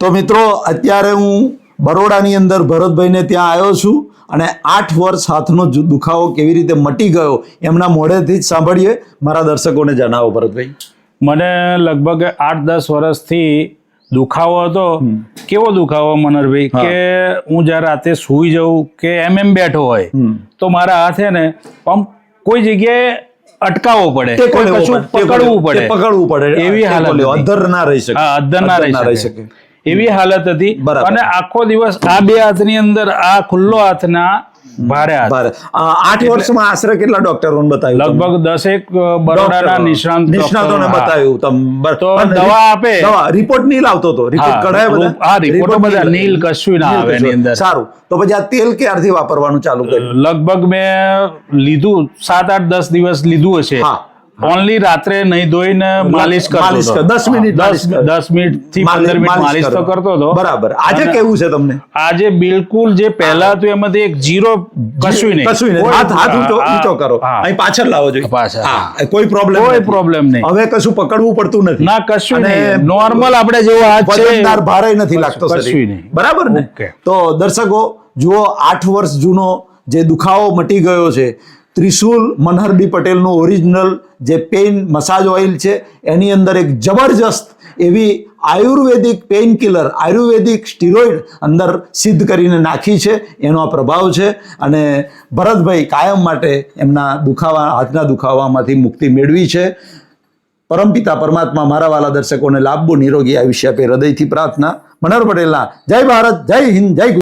તો મિત્રો અત્યારે હું બરોડાની અંદર ભરતભાઈને ત્યાં આવ્યો છું અને આઠ વર્ષ હાથનો દુખાવો કેવી રીતે મટી ગયો એમના મોઢેથી જ સાંભળીએ. મારા દર્શકોને જણાવો ભરતભાઈ. મને લગભગ આઠ દસ વર્ષથી દુખાવો હતો. કેવો દુખાવો મનરભાઈ? કે હું જ્યારે રાતે સૂઈ જાઉં કે એમ એમ બેઠો હોય તો મારા હાથે ને પંપ કોઈ જગ્યાએ અટકાવવો પડે. પકડવું પડે પકડવું પડે. એવી હાલત અધર ના રહી શકે. અધર ના રહી શકે. એવી હાલત હતી. અને આખો દિવસ આ બે હાથની અંદર આ ખુલ્લો હાથના ભારે આઠ વર્ષમાં આશરે કેટલા ડોક્ટરો બતાવ્યું? લગભગ દસેક બરોડાના નિષ્ણાંત નિષ્ણાતોને બતાવ્યું તમે. તો દવા આપે. દવા રિપોર્ટ નહીં લાવતો તો. રિપોર્ટ કઢાય બધા. હા, રિપોર્ટો બધા નીલ- નીલ કશું ના આવે એની અંદર. સારું. તો પછી આ તેલ ક્યારથી વાપરવાનું ચાલુ કર્યું? લગભગ મેં લીધું સાત આઠ દસ દિવસ લીધું હશે. હા. ઓનલી રાત્રે નહીં ધોઈને માલિશ કરતો માલિશ દસ મિનિટ દસ મિનિટથી પંદર મિનિટ માલિશ તો કરતો હતો. બરાબર. આજે કેવું છે તમને? આજે બિલકુલ જે પહેલા હતું એમાંથી એક જીરો કશું નહીં. કશું નહીં. હાથ હાથ ઊંચો ઊંચો કરો. અહીં પાછળ લાવો જોઈએ. પાછળ, હા કોઈ પ્રોબ્લેમ કોઈ પ્રોબ્લેમ નહીં. હવે કશું પકડવું પડતું નથી. ના કશું નહીં. નોર્મલ આપણે જેવો હાથ છે. વજનદાર ભારે નથી લાગતો કશું નહીં. બરાબર ને? તો દર્શકો જુઓ આઠ વર્ષ જૂનો જે દુખાવો મટી ગયો છે ત્રિશુલ મનહરબી પટેલનું ઓરિજિનલ જે પેઇન મસાજ ઓઇલ છે, એની અંદર એક જબરજસ્ત એવી Ayurvedic pain killer Ayurvedic steroid અંદર સિદ્ધ કરીને નાખી છે. એનો આ પ્રભાવ છે અને ભરતભાઈ કાયમ માટે એમના દુખાવા, હાથના દુખાવામાંથી મુક્તિ મેળવી છે. પરમપિતા પરમાત્મા મારા વાલા દર્શકોને લાભવું નિરોગી આયુષ્ય આપે હૃદયથી પ્રાર્થના. મનોહર પટેલના જય ભારત, જય હિન્દ, જય